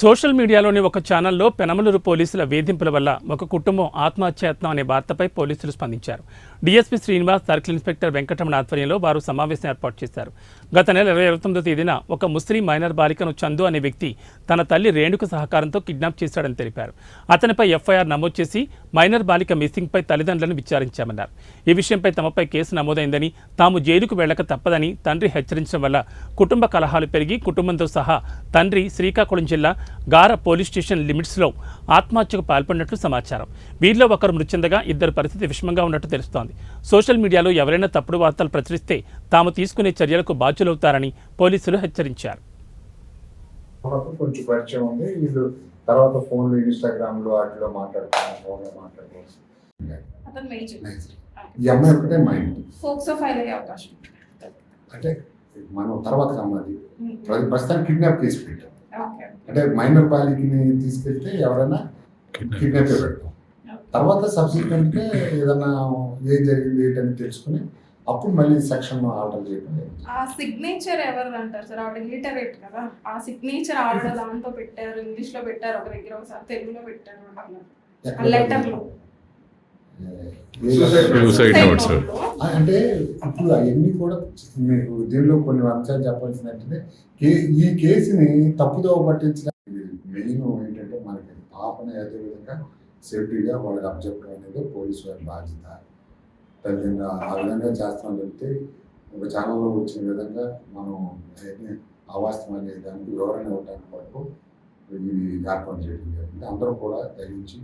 Social మీడియాలోని ఒక ఛానల్లో పెనమలూరు పోలీసుల వేధింపుల వల్ల ఒక కుటుంబం ఆత్మహత్యాయత్నం అనే వార్తపై పోలీసులు స్పందించారు. DSP Srinivas circle inspector Venkataramana ఆధ్వర్యంలో వారు సమావేశం ఏర్పాటు చేశారు. గత నెల ఇరవై ఇరవై తొమ్మిదో తేదీన ఒక ముస్లిం మైనర్ బాలికను చందు అనే వ్యక్తి తన తల్లి రేణుకు సహకారంతో కిడ్నాప్ చేశాడని తెలిపారు. అతనిపై ఎఫ్ఐఆర్ నమోదు చేసి మైనర్ బాలిక మిస్సింగ్పై తల్లిదండ్రులను విచారించామన్నారు. ఈ విషయంపై తమపై కేసు నమోదైందని తాము జైలుకు వెళ్ళక తప్పదని తండ్రి హెచ్చరించడం వల్ల కుటుంబ కలహాలు పెరిగి కుటుంబంతో సహా తండ్రి శ్రీకాకుళం జిల్లా గార పోలీస్ స్టేషన్ లిమిట్స్లో ఆత్మహత్యకు పాల్పడినట్లు సమాచారం. వీరిలో ఒకరు మృతి చెందగా ఇద్దరు పరిస్థితి విషమంగా ఉన్నట్టు తెలుస్తోంది. సోషల్ మీడియాలో ఎవరైనా తప్పుడు వార్తలు ప్రచురిస్తే తాము తీసుకునే చర్యలకు బాధ్యులవుతారని పోలీసులు హెచ్చరించారు. తర్వాత కొంచెం పరిచయం ఉంది. వీళ్ళు తర్వాత ఫోన్లో ఇన్స్టాగ్రామ్లో వాటిలో మాట్లాడుకున్నాం ఫోన్లో మాట్లాడుకోవచ్చు. ఈ అమ్మాయి ఒకటే మైండ్. అంటే మనం తర్వాత ప్రతి ప్రస్తుతానికి కిడ్నాప్ కేసు పెట్టాం. అంటే మైనర్ బాలికని తీసుకెళ్తే ఎవరైనా కిడ్నాప్ పెడతాం తర్వాత సబ్సిక్వెంట్గా ఏదైనా ఏం జరిగింది ఏంటని తెలుసుకుని అప్పుడు మళ్ళీ సెక్షన్ ఆర్డర్ చేయడం. ఆ సిగ్నేచర్ ఎవరిది అంటారు సార్? ఆవిడ లిటరేట్ కదా? ఆ సిగ్నేచర్ ఆవిడ దాంతో పెట్టారు ఇంగ్లీష్లో పెట్టారు ఒక దగ్గర ఒకసారి తెలుగులో పెట్టారు లెటర్లో. అంటే ఇప్పుడు అవన్నీ కూడా మీకు దీనిలో కొన్ని అంశాలు చెప్పాల్సింది ఏంటంటే కే- ఈ కేసుని తప్పుదోవ పట్టించడానికి మెయిన్ ఏంటంటే మనకి పాపని అదే విధంగా సేఫ్టీగా వాళ్ళకి అబ్జెక్ట్ అనేది పోలీసు వారి బాధ్యత. తల్లిదండ్రులు ఆ విధంగా చేస్తాం చెప్తే ఒక ఛానల్లో వచ్చిన విధంగా మనం అవన్నీ అవాస్తవం అనే దానికి వివరణ ఇవ్వడానికి వరకు ఇది ఏర్పాటు చేయడం జరిగింది. అందరూ కూడా దయించి